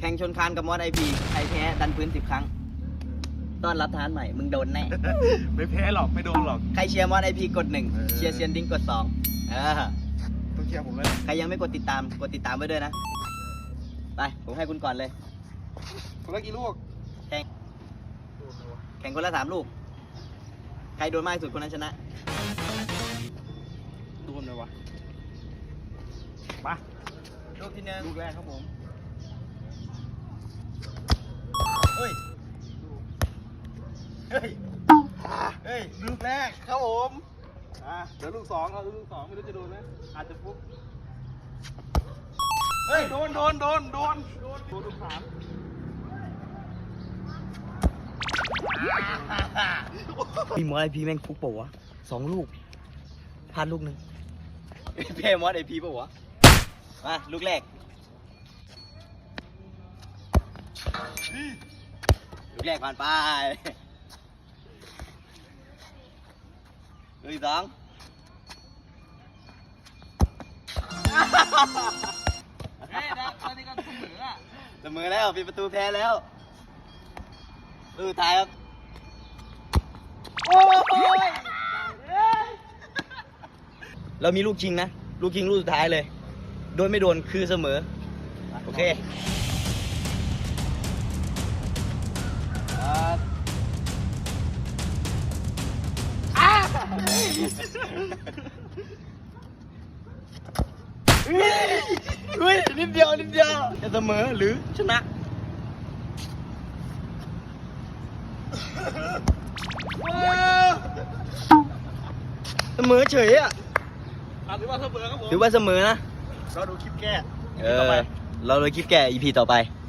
แข่งชนคานกับมอสไอพีใครแพ้ดันพื้นสิบครั้ง ต้อนรับทหานใหม่ มึงโดนแน่ ไม่แพ้หรอกไม่โดนหรอก ใครเชียร์มอสไอพีกดหนึ่งเออ เชียร์เซียนดิ้งกดสองเออต้องเชียร์ผมเลยใครยังไม่กดติดตามกดติดตามไว้ด้วยนะ ไป ผมให้คุณก่อนเลย คนละกี่ลูกแข่ง แข่งคนละสามลูก ใครโดนมากที่สุดคนนั้นชนะโดนเลยวะมาลูกที่หนึ่งลูกแรกครับผม เฮ้ย เฮ้ย เฮ้ย ลูกแรกครับผม อะ เดี๋ยวลูกสองเอาลูกสองไม่รู้จะโดนไหมอาจจะฟุก เฮ้ย โดน โดน โดน โดน โดนโดนลูกสามพี่มอสไอพีแม่งฟุกเปล่าวะสองลูกพลาดลูกหนึ่งเพ่มอสไอพีเปล่าวะ มา ลูกแรกลูก แรกผ่านไปลูกที่สองเฮ้ยนะตอนนี้ก็เสมออะเสมอแล้วปิดประตูแพ้แล้วลูกสุดท้ายครับ โอ้ยเรามีลูกชิงนะ ลูกชิงลูกสุดท้ายเลย โดนไม่โดนคือเสมอ โอเค เฮ้ยนิดเดียวนิดเดียวจะเสมอหรือชนะเสมอเฉยอะอะถือว่าเสมอครับผมถือว่าเสมอนะ เราดูคลิปแก้ เออ เราเลยคลิปแก่ EP ต่อไปไป